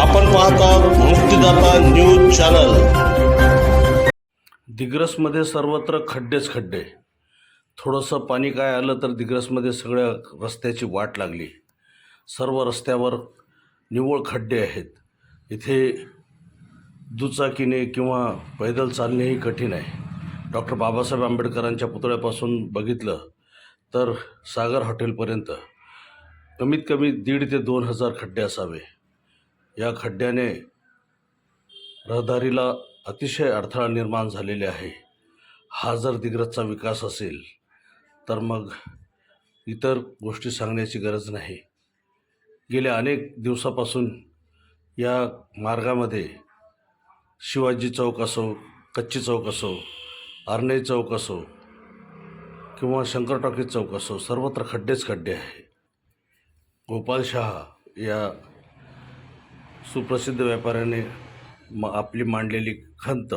आपण पाहतो मुक्तिदाता न्यूज चॅनल. दिग्रसमध्ये सर्वत्र खड्डेच खड्डे. थोडंसं पाणी काय आलं तर दिग्रसमध्ये सगळ्या रस्त्याची वाट लागली. सर्व रस्त्यावर निव्वळ खड्डे आहेत. इथे दुचाकीने किंवा पैदल चालणेही कठीण आहे. डॉक्टर बाबासाहेब आंबेडकरांच्या पुतळ्यापासून बघितलं तर सागर हॉटेलपर्यंत कमीत कमी दीड ते दोन हजार खड्डे असावे. या खड्ड्याने रहदारीला अतिशय अडथळा निर्माण झालेले आहे. हा जर दिग्रजचा विकास असेल तर मग इतर गोष्टी सांगण्याची गरज नाही. गेल्या अनेक दिवसापासून या मार्गामध्ये शिवाजी चौक असो कच्ची चौक असो आर्ने चौक असो किंवा शंकर टॉकीज चौक असो सर्वत्र खड्डेच खड्डे आहे. गोपाल शहा या सुप्रसिद्ध व्यापाऱ्याने म आपली मांडलेली खंत.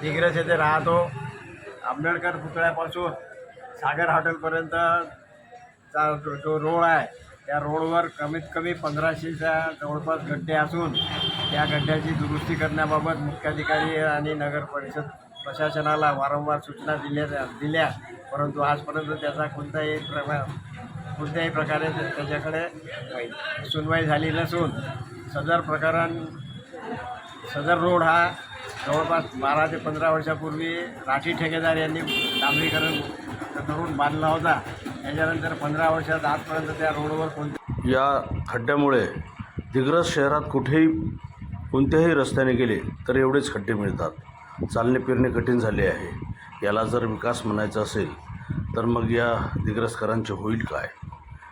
दिग्रस येथे राहतो आंबेडकर पुतळ्यापासून सागर हॉटेलपर्यंत चा जो जो रोड आहे. त्या रोडवर कमीत कमी पंधराशेच्या जवळपास गड्डे असून त्या गड्ड्याची दुरुस्ती करण्याबाबत मुख्याधिकारी आणि नगर परिषद प्रशासनाला वारंवार सूचना दिल्या दिल्या परंतु आजपर्यंत त्याचा कोणताही प्रमा कुठल्याही प्रकारे त्याच्याकडे सुनवाई झाली नसून सदर प्रकरण सदर रोड हा जवळपास बारा ते पंधरा वर्षापूर्वी राठी ठेकेदार यांनी डांबरीकरण करून बांधला होता. त्याच्यानंतर पंधरा वर्षात आजपर्यंत त्या रोडवर कोणते या खड्ड्यामुळे दिग्रस शहरात कुठेही कोणत्याही रस्त्याने गेले तर एवढेच खड्डे मिळतात. चालणे फिरणे कठीण झाले आहे. याला जर विकास म्हणायचा असेल तर मग या दिग्रसकरांचे होईल काय?